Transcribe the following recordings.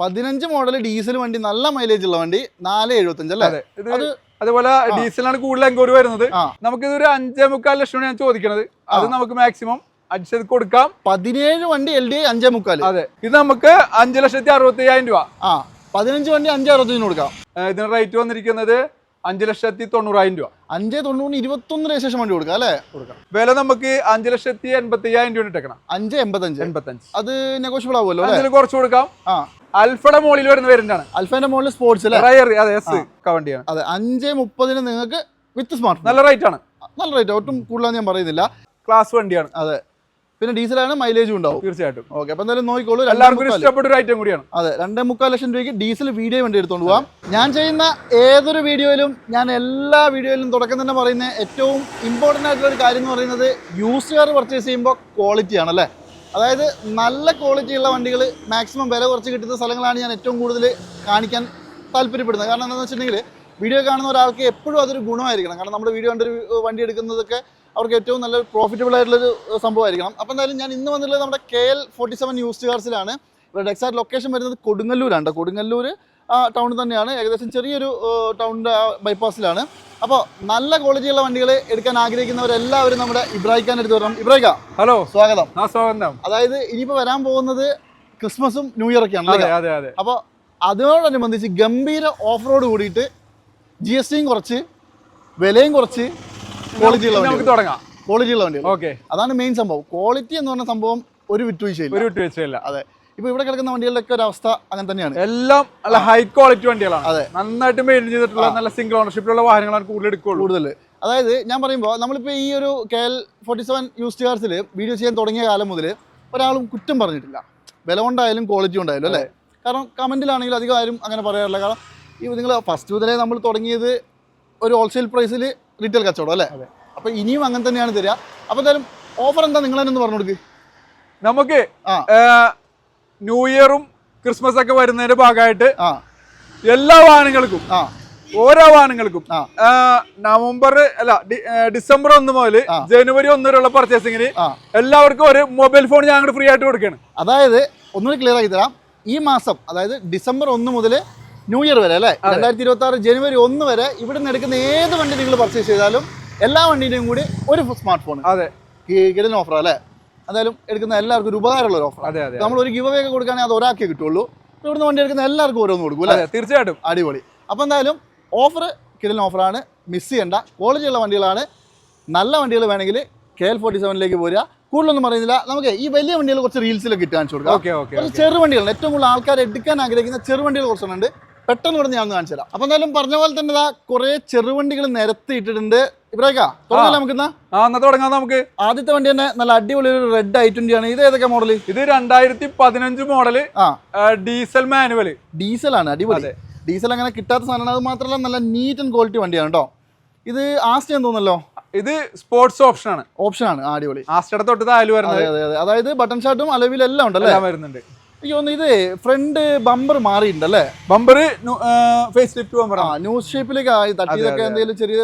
പതിനഞ്ച് model diesel വണ്ടി നല്ല മൈലേജ് ഉള്ള വണ്ടി നാല് എഴുപത്തഞ്ച് അല്ലേ? അതെ. അത് അതുപോലെ ഡീസലാണ് കൂടുതൽ എൻക്വയറി വരുന്നത്. നമുക്ക് ഇതൊരു അഞ്ചേ മുക്കാൽ ലക്ഷം ഞാൻ ചോദിക്കുന്നത് അത് നമുക്ക് മാക്സിമം അഡ്ജസ്റ്റ് ചെയ്ത് കൊടുക്കാം. പതിനേഴ് വണ്ടി എൽ ഡി അഞ്ചേ മുക്കാൽ അതെ. ഇത് നമുക്ക് അഞ്ച് ലക്ഷത്തി അറുപത്തി അയ്യായിരം രൂപ. ആ. പതിനഞ്ച് വണ്ടി അഞ്ചേ അറുപത്തഞ്ചിന് കൊടുക്കാം. ഇതിന് റേറ്റ് വന്നിരിക്കുന്നത് അഞ്ച് ലക്ഷത്തി തൊണ്ണൂറായിരം രൂപ. അഞ്ച് തൊണ്ണൂറിന് ഇരുപത്തൊന്ന് രജിസ്ട്രേഷൻ വണ്ടി കൊടുക്കാം അല്ലേ? കൊടുക്കാം. വില നമുക്ക് അഞ്ച് ലക്ഷത്തി എൺപത്തി അയ്യായിരം രൂപ ഇട്ടേക്കണം. അഞ്ച് എൺപത്തഞ്ച്. എൺപത്തഞ്ച്. അത് നെഗോഷ്യബിൾ ആവുമല്ലോ അതിന് കുറച്ച് കൊടുക്കാം. ആ. അൽഫയുടെ മുകളിൽ വരുന്ന വരുന്നതാണ്. അൽഫയുടെ മുകളിൽ സ്പോർട്സ് അല്ലേ? റയർ അതെ എസ് വണ്ടിയാണ് അതെ അഞ്ച് മുപ്പതിന് നിങ്ങൾക്ക് വിത്ത് സ്മാർട്ട് നല്ല റേറ്റ് ആണ്. നല്ല റേറ്റ് ഒട്ടും കൂടുതലാണ് ഞാൻ പറയുന്നില്ല. ക്ലാസ് വണ്ടിയാണ്. അതെ. പിന്നെ ഡീസലാണ് മൈലേജും ഉണ്ടാവും. തീർച്ചയായിട്ടും. ഓക്കെ അപ്പൊ എന്തായാലും നോക്കിക്കോളൂ എല്ലാവർക്കും ഇഷ്ടപ്പെട്ട ഒരു ഐറ്റം കൂടിയാണ്. അതെ രണ്ടേ മുക്കാൽ ലക്ഷം രൂപയ്ക്ക് ഡീസൽ വീഡിയോ വേണ്ടി എടുത്തോണ്ട് പോവാം. ഞാൻ ചെയ്യുന്ന ഏതൊരു വീഡിയോയിലും ഞാൻ എല്ലാ വീഡിയോയിലും തുടക്കം തന്നെ പറയുന്ന ഏറ്റവും ഇമ്പോർട്ടന്റ് ആയിട്ടുള്ള ഒരു കാര്യം എന്ന് പറയുന്നത് യൂസ് കാർ പർച്ചേസ് ചെയ്യുമ്പോൾ ക്വാളിറ്റിയാണ് അല്ലേ? അതായത് നല്ല ക്വാളിറ്റി ഉള്ള വണ്ടികൾ മാക്സിമം വില കുറച്ച് കിട്ടുന്ന സ്ഥലങ്ങളാണ് ഞാൻ ഏറ്റവും കൂടുതൽ കാണിക്കാൻ താല്പര്യപ്പെടുന്നത്. കാരണം എന്താണെന്ന് വെച്ചിട്ടുണ്ടെങ്കിൽ വീഡിയോ കാണുന്ന ഒരാൾക്ക് എപ്പോഴും അതൊരു ഗുണമായിരിക്കണം. കാരണം നമ്മുടെ വീഡിയോ കണ്ടൊരു വണ്ടി എടുക്കുന്നതൊക്കെ അവർക്ക് ഏറ്റവും നല്ല പ്രോഫിറ്റബിൾ ആയിട്ടുള്ളൊരു സംഭവമായിരിക്കണം. അപ്പോൾ എന്തായാലും ഞാൻ ഇന്ന് വന്നിട്ടുള്ളത് നമ്മുടെ K L forty seven used കാർസിലാണ് ഇവരുടെ എക്സാക്ട് ലൊക്കേഷൻ വരുന്നത് കൊടുങ്ങല്ലൂരാണ്. കൊടുങ്ങല്ലൂർ ആ ടൗണിൽ തന്നെയാണ്. ഏകദേശം ചെറിയൊരു ടൗണിന്റെ ബൈപ്പാസിലാണ് അപ്പോൾ നല്ല ക്വാളിറ്റിയുള്ള വണ്ടികൾ എടുക്കാൻ ആഗ്രഹിക്കുന്നവരെല്ലാവരും നമ്മുടെ ഇബ്രാഹിക്കാൻ എടുത്ത് വരണം. ഇബ്രാഹിക്ക ഹലോ. സ്വാഗതം. ആ സ്വാഗതം. അതായത് ഇനിയിപ്പോൾ വരാൻ പോകുന്നത് ക്രിസ്മസും ന്യൂ ഇയർ ഒക്കെയാണ് അതെ അതെ അതെ. അപ്പോൾ അതിനോടനുബന്ധിച്ച് ഗംഭീര ഓഫ് റോഡ് കൂടിയിട്ട് ജി എസ് ടിയും കുറച്ച് വിലയും കുറച്ച് ക്വാളിറ്റി ഉള്ള നമുക്ക് തുടങ്ങാം. ക്വാളിറ്റി ഉള്ള വണ്ടികൾ. ഓക്കെ അതാണ് മെയിൻ സംഭവം. ക്വാളിറ്റി എന്ന് പറഞ്ഞ സംഭവം ഒരു വിട്ടുവീഴ്ചയില്ല. ഒരു വിട്ടുവീഴ്ചയില്ല. അതെ. ഇപ്പൊ ഇവിടെ കിടക്കുന്ന വണ്ടികളുടെ ഒക്കെ ഒരു അവസ്ഥ അങ്ങനെ തന്നെയാണ്. എല്ലാം നല്ല ഹൈ ക്വാളിറ്റി വണ്ടികളാണ്. അതെ. നന്നായിട്ട് മെയിൻ ചെയ്തിട്ടുള്ള നല്ല സിംഗിൾ ഓണർഷിപ്പിലുള്ള വാഹനങ്ങളാണ് കൂടുതൽ എടുക്കുള്ളൂ കൂടുതൽ അതായത് ഞാൻ പറയുമ്പോൾ നമ്മളിപ്പോൾ ഈ ഒരു K L forty seven used കാർസിൽ video ചെയ്യാൻ തുടങ്ങിയ കാലം മുതൽ ഒരാളും കുറ്റം പറഞ്ഞിട്ടില്ല. വില കൊണ്ടായാലും ക്വാളിറ്റി ഉണ്ടായാലും അല്ലേ കാരണം കമന്റിലാണെങ്കിലും അധികം ആരും അങ്ങനെ പറയാറില്ല. കാരണം ഈ നിങ്ങൾ ഫസ്റ്റ് മുതലേ നമ്മൾ തുടങ്ങിയത് ഒരു ഹോൾസെയിൽ പ്രൈസിൽ റീറ്റെയിൽ കച്ചവടം അല്ലേ? അപ്പൊ ഇനിയും അങ്ങനെ തന്നെയാണ് തരിക. അപ്പൊ എന്തായാലും ഓഫർ എന്താ? നിങ്ങൾ തന്നെ ഒന്ന് പറഞ്ഞു കൊടുക്ക്. നമുക്ക് ന്യൂ ഇയറും ക്രിസ്മസ് ഒക്കെ വരുന്നതിന്റെ ഭാഗമായിട്ട് എല്ലാ വാഹനങ്ങൾക്കും ഓരോ വാഹനങ്ങൾക്കും നവംബർ അല്ല ഡിസംബർ ഒന്ന് മുതൽ ജനുവരി ഒന്ന് വരെയുള്ള പർച്ചേസിങ്ങിന് എല്ലാവർക്കും ഒരു മൊബൈൽ ഫോൺ ഞങ്ങൾ ഫ്രീ ആയിട്ട് കൊടുക്കുകയാണ്. അതായത് ഒന്നുകൂടി ക്ലിയർ ആക്കി തരാം. ഈ മാസം അതായത് ഡിസംബർ ഒന്ന് മുതൽ ന്യൂ ഇയർ വരെ അല്ലേ? രണ്ടായിരത്തി ഇരുപത്തി ആറ് ജനുവരി ഒന്ന് വരെ ഇവിടെ നിന്ന് എടുക്കുന്ന ഏത് വണ്ടി നിങ്ങൾ പർച്ചേസ് ചെയ്താലും എല്ലാ വണ്ടിയിലും കൂടി ഒരു സ്മാർട്ട് ഫോൺ അതെ കിടന്ന ഓഫർ അല്ലേ? എന്തായാലും എടുക്കുന്ന എല്ലാവർക്കും ഒരു ഉപകാരമുള്ള ഒരു ഓഫർ അതെ അതെ നമ്മൾ ഒരു ഗിവ് അവേ ഒക്കെ കൊടുക്കുകയാണെങ്കിൽ അത് ഒരാൾക്കേ കിട്ടുള്ളൂ. ഇവിടുന്ന് വണ്ടി എടുക്കുന്ന എല്ലാവർക്കും ഓരോന്ന് കൊടുക്കും അല്ലേ? തീർച്ചയായിട്ടും. അടിപൊളി. അപ്പോൾ എന്തായാലും ഓഫർ കിടന്ന ഓഫറാണ് മിസ് ചെയ്യേണ്ട. ക്വാളിറ്റി ഉള്ള വണ്ടികളാണ്. നല്ല വണ്ടികൾ വേണമെങ്കിൽ കെ എൽ ഫോർട്ടി സെവനിലേക്ക് പോരുക. കൂടുതലൊന്നും പറയുന്നില്ല. നമുക്ക് ഈ വലിയ വണ്ടികൾ കുറച്ച് റീൽസിലൊക്കെ ഇട്ട് കാണിച്ചു കൊടുക്കാം. ഓക്കെ ഓക്കെ കുറച്ച് ചെറു വണ്ടികൾ ഏറ്റവും കൂടുതൽ ആൾക്കാർ എടുക്കാൻ ആഗ്രഹിക്കുന്ന ചെറു വണ്ടികൾ കുറച്ചുണ്ട് പെട്ടെന്ന് ഇവിടെ ഞാൻ കാണിച്ചു തരാം. അപ്പൊ എന്തായാലും പറഞ്ഞ പോലെ തന്നെ ഇതാ കുറേ ചെറുവണ്ടികൾ നിരത്തി ഇട്ടിട്ടുണ്ട്. ഇബ്രാഹിക്ക തുടങ്ങാം നമുക്ക് എന്നാ തുടങ്ങാം നമുക്ക്. ആദ്യത്തെ വണ്ടി തന്നെ നല്ല അടിപൊളി ഒരു റെഡ് ഐ ട്വന്റി ആണ്. ഇത് ഏതൊക്കെ മോഡൽ ഇത് രണ്ടായിരത്തി പതിനഞ്ച് മോഡൽ ആ ഡീസൽ മാനുവൽ ഡീസൽ ആണ് അടിപൊളി. ഡീസൽ അങ്ങനെ കിട്ടാത്ത സാധനമാണ്. അത് മാത്രമല്ല നല്ല നീറ്റ് ആൻഡ് ക്വാളിറ്റി വണ്ടിയാണ് കേട്ടോ ഇത് ആസ്റ്റ് എന്ന് തോന്നുന്നല്ലോ? ഇത് സ്പോർട്സ് ഓപ്ഷൻ ആണ്. ഓപ്ഷൻ ആണ്. അടിപൊളി. ആസ്റ്റയുടെ തൊട്ട് താൽ വരുന്നത്. അതെ അതെ അതായത് ബട്ടൺ ഷാട്ടും അലവിലെല്ലാം ഉണ്ടല്ലോ? വരുന്നുണ്ട്. എനിക്ക് തോന്നുന്നു ഇത് ഫ്രണ്ട് ബമ്പർ മാറിയിട്ടുണ്ടല്ലേ ബമ്പർ ഫേസ് ലിഫ്റ്റ് ബമ്പർ ആ ന്യൂസ് ഷേപ്പിലേക്ക് ആയി തട്ടിയതൊക്കെ എന്തെങ്കിലും ചെറിയ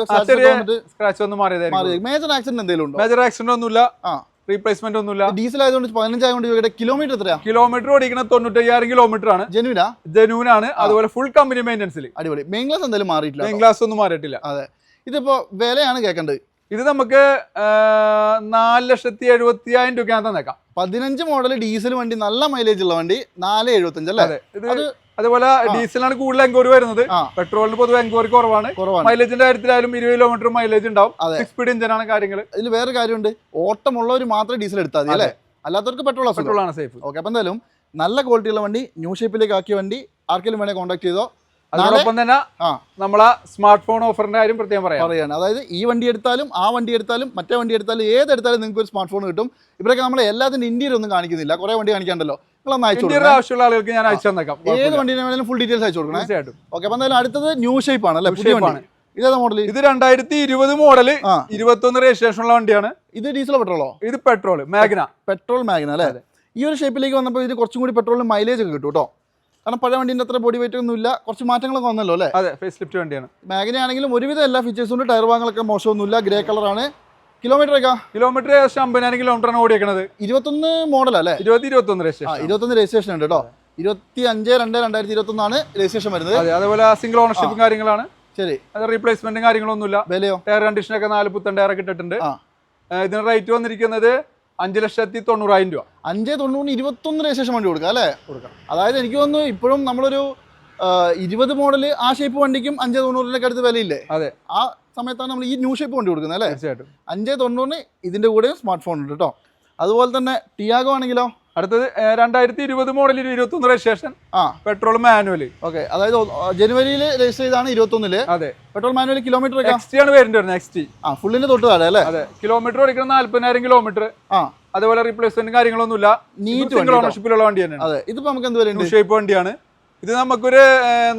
സ്ക്രാച്ച് ഒന്നും മാറിയതായിരിക്കും. മാറി മേജർ ആക്സിഡന്റ് എന്തെങ്കിലും ഉണ്ടോ? മേജർ ആക്സിഡന്റ് ഒന്നുമില്ല. ആ. റീപ്ലേസ്മെന്റ് ഒന്നുമില്ല. ഡീസൽ ആയതുകൊണ്ട് പതിനഞ്ചായതുകൊണ്ട് ചോദിക്കട്ടെ കിലോമീറ്റർ എത്രയാ? കിലോമീറ്റർ ഓടിക്കുന്ന തൊണ്ണൂറ്റയ്യായിരം കിലോമീറ്റർ ആണ്. ജനുവിനാ ജനൂൻ ആണ്. അതുപോലെ ഫുൾ കമ്പനി മെയിന്റെനൻസിൽ അടിപൊളി. മെയിൻ ഗ്ലാസ് എന്തായാലും മാറിയിട്ടില്ല മെയിൻ ഗ്ലാസ് ഒന്നും മാറിയിട്ടില്ല. അതെ. ഇതിപ്പോ വിലയാണ് കേൾക്കേണ്ടത് ഇത് നമുക്ക് നാല് ലക്ഷത്തി എഴുപത്തി ആയിരം രൂപയ്ക്ക് തന്നേക്കാം. പതിനഞ്ച് മോഡൽ ഡീസൽ വണ്ടി നല്ല മൈലേജ് ഉള്ള വണ്ടി നാല് എഴുപത്തഞ്ച് അല്ലേ? ഇത് അതുപോലെ ഡീസലാണ് കൂടുതൽ എൻക്വയറി വരുന്നത്. പെട്രോളിന് പൊതുവെ എൻക്വയറി കുറവാണ്. മൈലേജിന്റെ കാര്യത്തിലായാലും ഇരുപത് കിലോമീറ്റർ മൈലേജ് ഉണ്ടാവും. സിക്സ് സ്പീഡ് എഞ്ചിനാണ് കാര്യങ്ങൾ ഇതിൽ വേറെ കാര്യമുണ്ട്. ഓട്ടമുള്ളവർ മാത്രം ഡീസൽ എടുത്താൽ മതി അല്ലേ? അല്ലാത്തവർക്ക് പെട്രോൾ പെട്രോളാണ് പെട്രോൾ ആണ് സേഫ് ഓക്കെ അപ്പം എന്തായാലും നല്ല ക്വാളിറ്റി ഉള്ള വണ്ടി ന്യൂ ഷേപ്പിലേക്ക് ആക്കിയ വണ്ടി ആർക്കെങ്കിലും വേണേൽ കോൺടാക്ട് ചെയ്തോ. അതോടൊപ്പം തന്നെ നമ്മളെ സ്മാർട്ട് ഫോൺ ഓഫറിന്റെ കാര്യം പ്രത്യേകം പറയാം. പറയാണ് അതായത് ഈ വണ്ടി എടുത്താലും ആ വണ്ടി എടുത്താലും മറ്റേ വണ്ടി എടുത്താലും ഏതെടുത്താലും നിങ്ങൾക്ക് ഒരു സ്മാർട്ട് ഫോൺ കിട്ടും. ഇവരൊക്കെ നമ്മളെ എല്ലാത്തിന്റെ ഇന്ത്യയിൽ ഒന്നും കാണിക്കുന്നില്ല. കുറേ വണ്ടി കാണിക്കാണ്ടല്ലോ. ആവശ്യമുള്ള ആളുകൾക്ക് ഞാൻ അയച്ചു തന്നേക്കാം. ഏത്. വണ്ടിനെ വേണമെങ്കിലും ഫുൾ ഡീറ്റെയിൽസ് അയച്ചു കൊടുക്കണം. തീർച്ചയായിട്ടും. ഓക്കെ അപ്പം എന്തായാലും അടുത്തത് ന്യൂ ഷേപ്പ് ആണ് അല്ലേ? പുതിയ വണ്ടി. ഇതേതാ മോഡൽ ഇത് രണ്ടായിരത്തി ഇരുപത് മോഡൽ ഇരുപത്തൊന്ന് രജിസ്ട്രേഷൻ ഉള്ള വണ്ടിയാണ്. ഇത് ഡീസലോ പെട്രോളോ ഇത് പെട്രോൾ മാഗ്ന പെട്രോൾ മാഗ്ന അല്ലേ? ഈ ഒരു ഷേപ്പിലേക്ക് വന്നപ്പോൾ ഇത് കുറച്ചും കൂടി പെട്രോളിന് മൈലേജ് ഒക്കെ കിട്ടും കേട്ടോ. കാരണം പഴയ വണ്ടീന്റെ അത്ര ബോഡി വെയിറ്റ് ഒന്നും ഇല്ല കുറച്ച് മാറ്റങ്ങളൊക്കെ വന്നല്ലോ അല്ലേ? അതെ ഫേസ് ലിഫ്റ്റ് വണ്ടിയാണ്. മാഗ്ന ആണെങ്കിലും ഒരുവിധം എല്ലാ ഫീച്ചേഴ്സും ഉണ്ട്. ടയർ വാങ്ങലൊക്കെ മോശമൊന്നുമില്ല. ഗ്രേ കളറാണ് കിലോമീറ്റർ ഒക്കെ? കിലോമീറ്റർ ഏകദേശം അമ്പതിനായിരം കിലോമീറ്റർ ആണ് ഓടിക്കുന്നത് ഇരുപത്തൊന്ന് മോഡൽ അല്ലേ? ഇരുപത്തി ഇരുപത്തൊന്ന് രജിസ്ട്രേഷൻ ഇരുപത്തൊന്ന് രജിസ്ട്രേഷൻ ഉണ്ട് കേട്ടോ. ഇരുപത്തി അഞ്ച് രണ്ട് രണ്ടായിരത്തി ഇരുപത്തി ഒന്നാണ് രജിസ്ട്രേഷൻ വരുന്നത്. അതെ അതേപോലെ സിംഗിൾ ഓണർഷിപ്പും കാര്യങ്ങളാണ്. ശരി. അത് റീപ്ലേസ്മെന്റും കാര്യങ്ങളൊന്നുമില്ല. വിലയോ? ടയർ കണ്ടീഷനൊക്കെ നാല് പുത്തൻ ടയർ ഒക്കെ ഇട്ടിട്ടുണ്ട്. ഇതിന് റേറ്റ് വന്നിരിക്കുന്നത് അഞ്ച് ലക്ഷത്തി തൊണ്ണൂറായിരം രൂപ. അഞ്ച് തൊണ്ണൂറിന് ഇരുപത്തൊന്ന് രജിസ്ട്രേഷൻ വണ്ടി കൊടുക്കാം അല്ലേ? കൊടുക്കാം. അതായത് എനിക്ക് തോന്നുന്നു ഇപ്പോഴും നമ്മളൊരു ഇരുപത് മോഡൽ ആ ഷേപ്പ് വണ്ടിക്കും അഞ്ച് തൊണ്ണൂറിനൊക്കെ അടുത്ത് വിലയില്ലേ? അതെ. ആ സമയത്താണ് നമ്മൾ ഈ ന്യൂ ഷേപ്പ് വണ്ടി കൊടുക്കുന്നത് അല്ലേ? തീർച്ചയായിട്ടും. അഞ്ച് തൊണ്ണൂറിന് ഇതിന്റെ കൂടെ സ്മാർട്ട് ഫോൺ ഉണ്ട് കേട്ടോ അതുപോലെ തന്നെ ടിയാഗോ ആണെങ്കിലോ? അടുത്തത് രണ്ടായിരത്തി ഇരുപത് മോഡലിൽ ഇരുപത്തൊന്ന് രജിസ്ട്രേഷൻ ആ. Petrol manual okay. അതായത് ജനുവരിയിൽ രജിസ്റ്റർ ചെയ്താണ് ഇരുപത്തൊന്നിൽ. അതെ. പെട്രോൾ മാനുവൽ കിലോമീറ്റർ എക്സ്റ്റിയാണ് വേരിയന്റ് വരുന്നത് എക്സ്റ്റി ആ ഫുള്ളിന് തൊട്ട് താഴെ അല്ലേ? അതെ. കിലോമീറ്റർ ഓടിക്കുന്ന നാല്പതിനായിരം കിലോമീറ്റർ ആ. അതുപോലെ റീപ്ലേസ്മെന്റ് കാര്യങ്ങളൊന്നുമില്ല. നീറ്റ് സിംഗിൾ ഓണർഷിപ്പിലുള്ള വണ്ടി തന്നെയാണ്. അതെ. ഇതിപ്പോ നമുക്ക് എന്ത് ഷേപ്പ് വണ്ടിയാണ്. ഇത് നമുക്കൊരു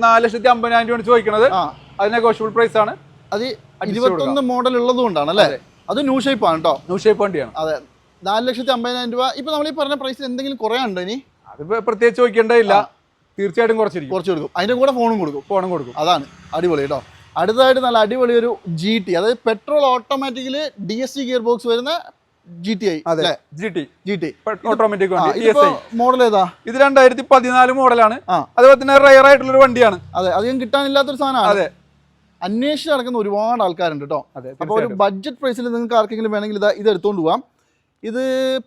നാല് ലക്ഷത്തി അമ്പതിനായിരം രൂപയാണ് ചോദിക്കുന്നത് ആ. അത് നെഗോഷ്യബിൾ പ്രൈസ് ആണ്. അത് ഇരുപത്തൊന്ന് മോഡൽ ഉള്ളത് കൊണ്ടാണ് അല്ലേ? അത്. ന്യൂ ഷേപ്പ് ആണ് കേട്ടോ ന്യൂ ഷേപ്പ് വണ്ടിയാണ്. അതെ. നാല് ലക്ഷത്തി അമ്പതിനായിരം രൂപ. ഇപ്പൊ നമ്മൾ ഈ പറഞ്ഞ പ്രൈസിൽ എന്തെങ്കിലും കുറയാണ്ടോ ഇനി? അതിപ്പോ പ്രത്യേകിച്ച് ചോദിക്കേണ്ടതില്ല. തീർച്ചയായിട്ടും കുറച്ചിരിക്കും. കുറച്ച് കൊടുക്കും. അതിന്റെ കൂടെ ഫോണും കൊടുക്കും. ഫോണും കൊടുക്കും. അതാണ്. അടിപൊളി കേട്ടോ അടുത്തതായിട്ട് നല്ല അടിപൊളി ഒരു ജി ടി അതായത് petrol automatical D S C gear box വരുന്ന ജി ടി ഐ അതെ. G T G T automatic model ഏതാ? ഇത് രണ്ടായിരത്തി പതിനാല് മോഡലാണ്. അതുപോലെ തന്നെ റയർ ആയിട്ടുള്ള ഒരു വണ്ടിയാണ്. അതെ. അധികം കിട്ടാനില്ലാത്തൊരു സാധനമാണ്. അതെ. അന്വേഷിച്ച് നടക്കുന്ന ഒരുപാട് ആൾക്കാരുണ്ട് കേട്ടോ അപ്പൊ ഒരു ബഡ്ജറ്റ് പ്രൈസിൽ നിങ്ങൾക്ക് ആർക്കെങ്കിലും വേണമെങ്കിൽ ഇതാ ഇത് എടുത്തോണ്ട് പോവാം. ഇത്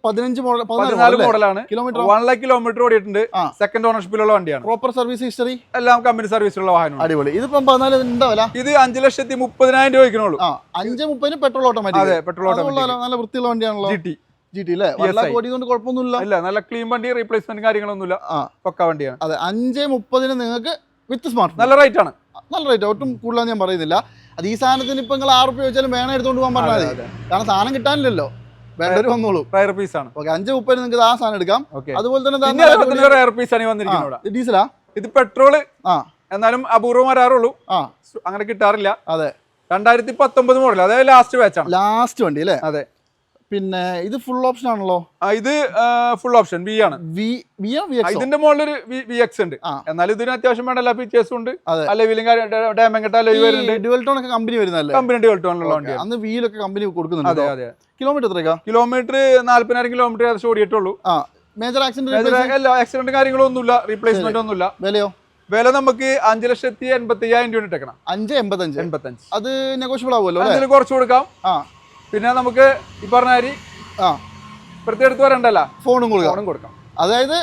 പതിനഞ്ച് മോഡൽ പതിനാല് മോഡലാണ് കിലോമീറ്റർ വൺ ലാക്ക് കിലോമീറ്റർ ഓടിയിട്ടുണ്ട്. സെക്കൻഡ് ഓണർഷിപ്പിലുള്ള വണ്ടിയാണ്. പ്രോപ്പർ സർവീസ് ഹിസ്റ്ററി എല്ലാം കമ്പനി സർവീസിലുള്ള വാഹനം അടിപൊളി. ഇതിപ്പം പതിനാല് ഉണ്ടാവില്ല ഇത് അഞ്ച് ലക്ഷത്തി മുപ്പതിനായിരം രൂപ വയ്ക്കണുള്ളൂ അഞ്ച് മുപ്പതിന് പെട്രോൾ ഓട്ടോമാറ്റിക് അതെ പെട്രോൾ ഓട്ടോമാറ്റിക് നല്ല വൃത്തിയുള്ള വണ്ടിയാണല്ലോ. ജിടി ജിടി ജി ടി അല്ലേ ലാക്ക് ഓടിയതുകൊണ്ട് കുഴപ്പമൊന്നുമില്ല. അല്ല നല്ല ക്ലീൻ വണ്ടി റീപ്ലേസ്മെന്റ് കാര്യങ്ങളൊന്നുമില്ല. പക്ക വണ്ടിയാണ്. അതെ അഞ്ച് മുപ്പതിന് നിങ്ങൾക്ക് വിത്ത് സ്മാർട്ട് നല്ല റേറ്റ് ആണ്. നല്ല റേറ്റ് ഒട്ടും കൂടുതലാണ് ഞാൻ പറയുന്നില്ല. അത് ഈ സാധനത്തിന് ഇപ്പം നിങ്ങൾ ആറ് രൂപ ചോദിച്ചാലും വേണം എടുത്തുകൊണ്ട് പോകാൻ പറഞ്ഞാൽ കാരണം സാധനം കിട്ടാനില്ലല്ലോ. വേണ്ടവർ വന്നോളൂ. റയർ പീസ് ആണ്. ഓക്കെ അഞ്ച് മുപ്പതിന് നിങ്ങൾക്ക് ആ സാധനം എടുക്കാം. അതുപോലെ തന്നെ റയർ പീസ് ആണ് വന്നിരിക്കുന്നത് ഡീസലാ ഇത് പെട്രോൾ ആ? എന്നാലും അപൂർവം വരാറുള്ളൂ. ആ. അങ്ങനെ കിട്ടാറില്ല. അതെ. രണ്ടായിരത്തി പത്തൊമ്പത് മോഡൽ അതായത് ലാസ്റ്റ് ബാച്ച് ആണ്. ലാസ്റ്റ് വണ്ടി അല്ലേ? അതെ. പിന്നെ ഇത് ഫുൾ ഓപ്ഷൻ ആണല്ലോ? ഇത് ഫുൾ ഓപ്ഷൻ വി ആണ്. ഇതിന്റെ മുകളിലൊരു ഒരു വി എക്സ് ഉണ്ട്. എന്നാലും എന്നാൽ ഇതിന് അത്യാവശ്യം വേണ്ട എല്ലാ ഫീച്ചേഴ്സും ഉണ്ട്. അലവിലും ഡാമങ്കട്ട അലവി വരുന്നുണ്ട്. ഡ്യുവൽ ടോൺ ഒക്കെ കമ്പനി വരുന്നല്ലേ കമ്പനി ഡ്യൂവൽ ടോൺ ഉള്ള വണ്ടി അന്ന് വീലൊക്കെ കമ്പനി കൊടുക്കുന്നുണ്ട് അതെ അതെ. കിലോമീറ്റർ എത്രയാ കിലോമീറ്റർ നാല്പതിനായിരം കിലോമീറ്റർ ഏകദേശം ഓടിയിട്ടുള്ളൂ. ആ മേജർ ആക്സിഡന്റ് അല്ല ആക്സിഡന്റ് കാര്യങ്ങളും ഒന്നുമില്ല റീപ്ലേസ്മെന്റ് ഒന്നുമില്ല. വിലയോ? വില നമുക്ക് അഞ്ച് ലക്ഷത്തി എൺപത്തി അയ്യായിരം രൂപ ഇട്ടേക്കണം. അഞ്ച് എൺപത്തഞ്ച്? എൺപത്തഞ്ച്. അത് നെഗോഷ്യബിൾ ആവുമല്ലോ അതിന് കുറച്ച് കൊടുക്കാം. ആ. പിന്നെ നമുക്ക് ഈ പറഞ്ഞ കാര്യം ആ. പ്രത്യേകത്ത് വരണ്ടല്ല. ഫോണും കൊടുക്കാം. ഫോണും കൊടുക്കാം. അതായത്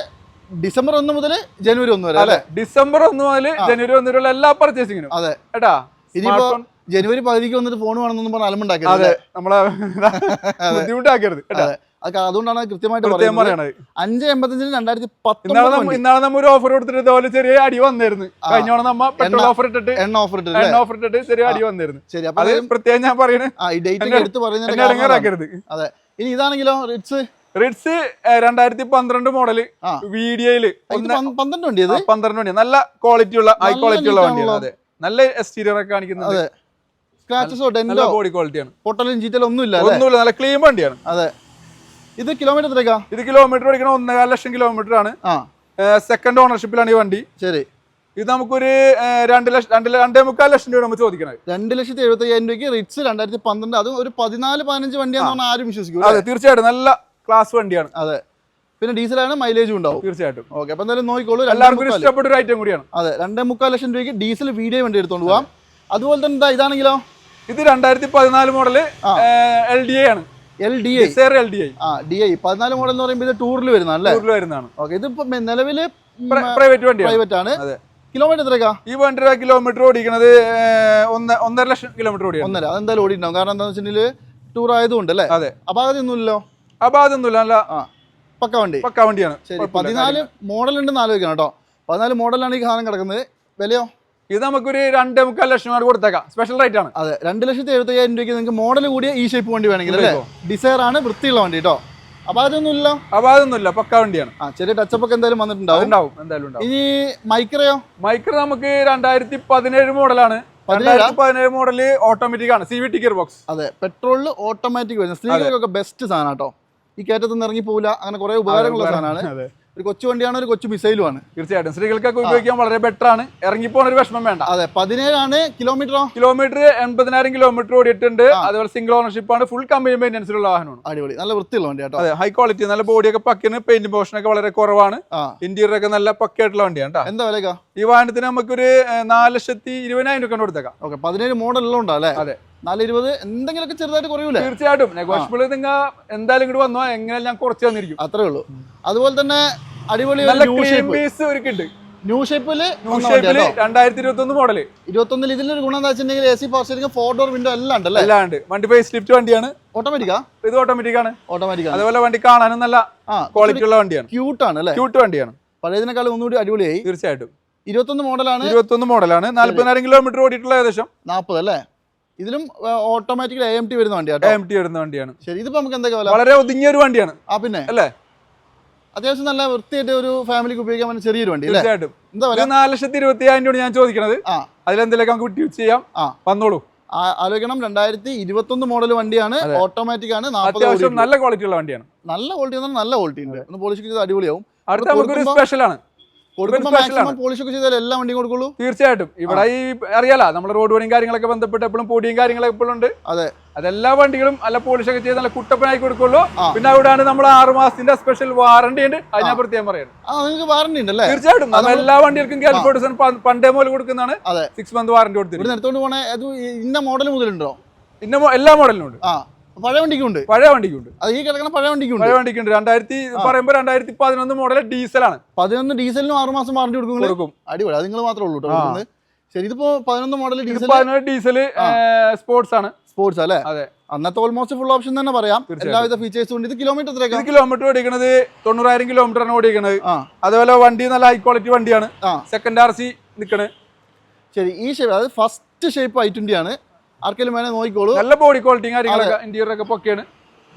ഡിസംബർ ഒന്ന് മുതൽ ജനുവരി ഒന്ന് വരെ അല്ലേ? ഡിസംബർ ഒന്ന് മുതൽ ജനുവരി ഒന്ന് വരെയുള്ള എല്ലാ പർച്ചേസിങ്ങിനും അതെ. കേട്ടാ ഇനിയിപ്പോ ജനുവരി പകുതിക്ക് വന്നിട്ട് ഫോൺ വേണമെന്നൊന്നും പറഞ്ഞ അലമുണ്ടാക്കരുത് അതെ നമ്മളെ ബുദ്ധിമുട്ടാക്കരുത് അതെ. അത് അതുകൊണ്ടാണ് കൃത്യമായിട്ട് പറയുന്നത്. പറയണത്. അഞ്ച് എൺപത്തഞ്ചിന് രണ്ടായിരത്തി പത്ത് ഇന്നാളെ നമ്മ ഒരു ഓഫർ കൊടുത്തിട്ട് ഇതുപോലെ ചെറിയ അടി വന്നിരുന്നു. കഴിഞ്ഞോണം നമ്മ പെട്രോൾ ഓഫർ ഇട്ടിട്ട് എണ്ണ ഓഫർ ഇട്ടിട്ട് എണ്ണ ഓഫർ ഇട്ടിട്ട് ചെറിയ അടി വന്നിരുന്നു. ശരി അപ്പൊ അത് പ്രത്യേകം ഞാൻ പറയണേ. ഈ ഡേറ്റ് എടുത്ത്. ഇടങ്ങേറാക്കരുത് അതെ. ഇനി ഇതാണെങ്കിലോ റിറ്റ്സ് റിഡ്സ് രണ്ടായിരത്തി പന്ത്രണ്ട് മോഡൽ വീഡിയോയിൽ പന്ത്രണ്ട് വണ്ടി പന്ത്രണ്ട് വണ്ടി. നല്ല ക്വാളിറ്റി ഉള്ള ഹൈ ക്വാളിറ്റി ഉള്ള വണ്ടിയാണ് അതെ. നല്ല എക്സ്റ്റീരിയർ ഒക്കെ കാണിക്കുന്നത് അതെ. സ്ക്രാച്ചസോ ഡെന്റോ ബോഡി ക്വാളിറ്റിയാണ് പൊട്ടലും ചീറ്റലും ഒന്നും ഇല്ല അല്ലേ? ഒന്നുമില്ല നല്ല ക്ലീൻ വണ്ടിയാണ്. അതെ. ഇത് കിലോമീറ്റർ എത്രയ്ക്കാ? ഇത് കിലോമീറ്റർ ഓടിക്കണം ഒന്നേകാൽ ലക്ഷം കിലോമീറ്റർ ആണ്. സെക്കൻഡ് ഓണർഷിപ്പിലാണ് ഈ വണ്ടി. ശരി. ഇത് നമുക്കൊരു രണ്ട് ലക്ഷം രണ്ട് രണ്ടേ മുക്കാൽ ലക്ഷം രൂപ നമ്മൾ ചോദിക്കണത്. രണ്ട് ലക്ഷത്തി എഴുപത്തി അയ്യായിരം രൂപയ്ക്ക് റിറ്റ്സ് രണ്ടായിരത്തി പന്ത്രണ്ട്. അതും ഒരു പതിനാല് പതിനഞ്ച് വണ്ടിയാണെന്ന് പറഞ്ഞാൽ ആരും വിശ്വസിക്കും അതെ തീർച്ചയായിട്ടും. നല്ല ക്ലാസ് വണ്ടിയാണ്. അതെ. പിന്നെ ഡീസലാണ് മൈലേജും ഉണ്ടാവും. തീർച്ചയായിട്ടും. ഓക്കെ അപ്പൊ എന്തായാലും നോക്കിക്കോളൂ. എല്ലാവർക്കും ഇഷ്ടപ്പെട്ട ഒരു ഐറ്റം കൂടിയാണ്. അതെ രണ്ടേ മുക്കാൽ ലക്ഷം രൂപയ്ക്ക് ഡീസൽ വീഡിയോ വണ്ടി എടുത്തോണ്ട് പോവാം. അതുപോലെ തന്നെ എന്താ ഇതാണെങ്കിലോ? ഇത് രണ്ടായിരത്തി പതിനാല് മോഡൽ എൽ ഡി എ ആണ്. L D I L D I ആ ഡി ഐ പതിനാല് മോഡൽ എന്ന് പറയുമ്പോൾ ഇത് ടൂറിൽ വരുന്നതാണ് ടൂറിൽ വരുന്നതാണ്. ഓക്കെ ഇതിപ്പോ നിലവിൽ പ്രൈവറ്റ് വണ്ടി പ്രൈവറ്റ് ആണ്. കിലോമീറ്റർ എത്രയാ? ഈ വണ്ടി കിലോമീറ്റർ ഓടിക്കുന്നത് ഒന്ന് ഒന്നര ലക്ഷം കിലോമീറ്റർ ഓടി ഒന്നര. അതെന്തായാലും ഓടിയിട്ടുണ്ടാവും. കാരണം എന്താണെന്ന് വെച്ചിട്ടുണ്ടെങ്കിൽ ടൂർ ആയതുകൊണ്ട് അല്ലേ? അതെ. അപാകത ഒന്നുമില്ലല്ലോ അല്ല നല്ല ആ പക്ക വണ്ടി. പക്ക വണ്ടിയാണ്. ശരി. പതിനാല് മോഡൽ ഉണ്ടെന്ന് ആലോചിക്കണം കേട്ടോ. പതിനാല് മോഡലാണ് ഈ സാധനം കിടക്കുന്നത്. വിലയോ? ഇത് നമുക്കൊരു രണ്ടേ മുക്കാൽ ലക്ഷം രൂപ കൊടുത്തേക്കാം. സ്പെഷ്യൽ റേറ്റ് ആണ്. അതെ രണ്ട് ലക്ഷത്തി എഴുപത്തി അയ്യായിരം രൂപയ്ക്ക് നിങ്ങൾക്ക് മോഡൽ കൂടിയ ഈ ഷേപ്പ് വണ്ടി വേണമെങ്കിൽ അല്ലേ? ഡിസയർ ആണ് വൃത്തിയുള്ള വണ്ടി കേട്ടോ അപ്പൊ അതൊന്നുമില്ല. പക്ക വണ്ടിയാണ്. ആ ചെറിയ ടച്ചപ്പ് ഒക്കെ എന്തായാലും വന്നിട്ടുണ്ടാവും. ഉണ്ടാവും എന്തായാലും ഉണ്ടാവും. ഇനി മൈക്രയോ? മൈക്ര നമുക്ക് രണ്ടായിരത്തി പതിനേഴ് മോഡലാണ് രണ്ടായിരത്തി പതിനേഴ് മോഡൽ ഓട്ടോമാറ്റിക് ആണ് C V T gear box അതെ പെട്രോളിൽ ഓട്ടോമാറ്റിക് വരുന്നത്. സ്ത്രീകൾക്കൊക്കെ ബെസ്റ്റ് സാധനം കേട്ടോ ഈ കയറ്റത്തുനിന്ന് ഇറങ്ങി പോകില്ല അങ്ങനെ കുറെ ഉപകാരങ്ങളുള്ള സാധനമാണ്. ഒരു കൊച്ചു വണ്ടിയാണ് ഒരു കൊച്ചു മിസൈലുമാണ് തീർച്ചയായിട്ടും. സ്ത്രീകൾക്കൊക്കെ ഉപയോഗിക്കാൻ വളരെ ബെറ്റർ ആണ്. ഇറങ്ങിപ്പോണ ഒരു വിഷമം വേണ്ട. അതെ പതിനേഴാണ് കിലോമീറ്ററോ കിലോമീറ്റർ എൺപതിനായിരം കിലോമീറ്റർ ഓടിയിട്ടുണ്ട്. അതുപോലെ സിംഗിൾ ഓണർഷിപ്പ് ആണ്. ഫുൾ കമ്പനി മെയിന്റെനൻസിലുള്ള വാഹനമാണ്. അടിപൊളി. നല്ല വൃത്തിയുള്ള വണ്ടി കേട്ടോ അതെ ഹൈ ക്വാളിറ്റി നല്ല ബോഡിയൊക്കെ പക്കിന് പെയിന്റ് പോർഷനൊക്കെ വളരെ കുറവാണ്. ഇന്റീരിയർ ഒക്കെ നല്ല പക്കയായിട്ടുള്ള വണ്ടിയാണ് കേട്ടോ എന്താ വിലക്കാ ഈ വാഹനത്തിന് നമുക്കൊരു നാല് ലക്ഷത്തി ഇരുപതിനായിരം രൂപ കൊടുത്തേക്കാം. ഓക്കെ പതിനേഴ് മോഡൽ ഉണ്ടോ അല്ലേ? അതെ. നാല് ഇരുപത് എന്തെങ്കിലുമൊക്കെ ചെറുതായിട്ട് കുറയൂലേ? തീർച്ചയായിട്ടും. നെഗോഷ്യബിൾ നിങ്ങൾ എന്തായാലും ഇങ്ങോട്ട് വന്നോ എങ്ങനെ ഞാൻ കുറച്ച് തന്നിരിക്കും. അത്രേ ഉള്ളൂ. അതുപോലെ തന്നെ അടിപൊളി ഒരുക്കുണ്ട് ന്യൂ ഷേപ്പിൽ രണ്ടായിരത്തി ഇരുപത്തി ഒന്ന് മോഡൽ ഇരുപത്തി ഒന്നിൽ ഒരു ഗുണം എന്താ വെച്ചിട്ടുണ്ടെങ്കിൽ A C power steering four door window എല്ലാം ഉണ്ടല്ലേ ഉണ്ട്. വണ്ടി ഫേസ് ലിഫ്റ്റ് വണ്ടിയാണ്. ഓട്ടോമാറ്റിക്കാ ഇത് ഓട്ടോമാറ്റിക് ആണ്. ഓട്ടോമാറ്റിക് അതുപോലെ വണ്ടി കാണാനും നല്ല ക്വാളിറ്റി ഉള്ള വണ്ടിയാണ്. ക്യൂട്ട് ആണ് അല്ലേ? ക്യൂട്ട് വണ്ടിയാണ്. പഴയതിനേക്കാളും ഒന്നുകൂടി അടിപൊളിയായി. തീർച്ചയായിട്ടും. ഇരുപത്തൊന്ന് മോഡലാണ് ഇരുപത്തി ഒന്ന് മോഡലാണ് നാല്പതിനായിരം കിലോമീറ്റർ ഓടിയിട്ടുള്ള ഏകദേശം. നാൽപ്പത് അല്ലേ? ഇതിലും ഓട്ടോമാറ്റിക്കലി എ എം ടി വരുന്ന വണ്ടിയാട്ടോ? എം ടി വരുന്ന വണ്ടിയാണ്. ശരി ഇതിപ്പോ നമുക്ക് എന്തൊക്കെ വളരെ ഒതുങ്ങിയ ഒരു വണ്ടിയാണ്. ആ പിന്നെ? അല്ലേ? അത്യാവശ്യം നല്ല വൃത്തിയായിട്ട് ഒരു ഫാമിലിക്ക് ഉപയോഗിക്കാൻ പറ്റുന്ന ചെറിയൊരു വണ്ടി തീർച്ചയായിട്ടും. എന്താ നാല് ലക്ഷത്തി ഇരുപത്തി അയ്യായിരം രൂപ ഞാൻ ചോദിക്കണത്. അതിലെന്തെങ്കിലും നമുക്ക് യൂസ് ചെയ്യാം ആ. വന്നോളൂ. ആലോചിക്കണം രണ്ടായിരത്തി ഇരുപത്തൊന്ന് മോഡൽ വണ്ടിയാണ് ഓട്ടോമാറ്റിക് ആണ് അത്യാവശ്യം നല്ല ക്വാളിറ്റി ഉള്ള വണ്ടിയാണ്. നല്ല ക്വാളിറ്റി നല്ല ക്വാളിറ്റി ഉണ്ട്. ഒന്ന് പോളിഷ് ചെയ്ത് അടിപൊളിയാവും. അടുത്ത സ്പെഷ്യൽ ആണ്. കൊടുക്കുമ്പോൾ special മാക്സിമം പോളിഷ് ഒക്കെ ചെയ്താൽ എല്ലാ വണ്ടിയും കൊടുക്കുള്ളൂ? തീർച്ചയായിട്ടും. ഇവിടെ ഈ അറിയാലോ നമ്മുടെ റോഡ് പണിയും കാര്യങ്ങളൊക്കെ ബന്ധപ്പെട്ട് എപ്പോഴും പൊടിയും കാര്യങ്ങളൊക്കെ എപ്പോഴും ഉണ്ട്. അതെ. അതെല്ലാ വണ്ടികളും അല്ല പോളിഷ് ഒക്കെ ചെയ്ത് നല്ല കുട്ടപ്പനായി കൊടുക്കുള്ളൂ. പിന്നെ അവിടെയാണ് നമ്മൾ ആറു മാസത്തിന്റെ സ്പെഷ്യൽ വാറണ്ടി ഉണ്ട്. അത് ഞാൻ പ്രത്യേകം പറയുന്നത് വാറണ്ടി ഉണ്ട് അല്ലേ തീർച്ചയായിട്ടും. എല്ലാ വണ്ടികൾക്കും കാൽക്കുലേഷൻ പണ്ടേ മുതൽ കൊടുക്കുന്നതാണ്. സിക്സ് മന്ത് വാറണ്ടി കൊടുത്തിട്ടുണ്ട്. ഇവിടെ എടുത്തോണ്ട് പോണേ അത് ഇന്ന മോഡൽ മുതലുണ്ടോ? ഇന്ന എല്ലാ മോഡലിനും ഉണ്ട്. പഴയ വണ്ടിക്കുണ്ട്. പഴയ വണ്ടിക്കുണ്ട്. അത് ഈ കിടക്കുന്ന പഴയ വണ്ടിക്കുണ്ട്. പഴയ വണ്ടിക്കുണ്ട്. രണ്ടായിരത്തി പറയുമ്പോൾ രണ്ടായിരത്തി പതിനൊന്ന് മോഡൽ ഡീസലാണ്. പതിനൊന്ന് ഡീസലിനും ആറ് മാസം വാറണ്ടി കൊടുക്കും കൊടുക്കും. അടിപൊളി. അത് നിങ്ങൾ മാത്രമേ ഉള്ളൂ കേട്ടോ ശരി ഇതിപ്പോ പതിനൊന്ന് മോഡൽ ഡീസൽ പതിനൊന്ന് ഡീസൽ സ്പോർട്സ് ആണ്. സ്പോർട്സ് അല്ലേ? അതെ. അന്നത്തെ ഓൾമോസ്റ്റ് ഫുൾ ഓപ്ഷൻ തന്നെ പറയാം. എല്ലാവിധ ഫീച്ചേഴ്സും ഉണ്ട്. ഇത് കിലോമീറ്റർ എത്ര കിലോമീറ്റർ ഓടിക്കണത് തൊണ്ണൂറായിരം കിലോമീറ്റർ ആണ് ഓടിക്കണത്. അതേപോലെ വണ്ടി നല്ല ഹൈ ക്വാളിറ്റി വണ്ടിയാണ്. സെക്കൻഡ് ആർ സി നിൽക്കണ് ശരി ഈ ഷേപ്പ് അതായത് ഫസ്റ്റ് ഷേപ്പ് ഐ ട്വന്റി ആണ്. ആർക്കെങ്കിലും വേണേ നോക്കിക്കോളൂ. നല്ല ബോഡി ക്വാളിറ്റി കാര്യങ്ങളൊക്കെ ഇന്റീരിയർ ഒക്കെ പൊക്കെയാണ്.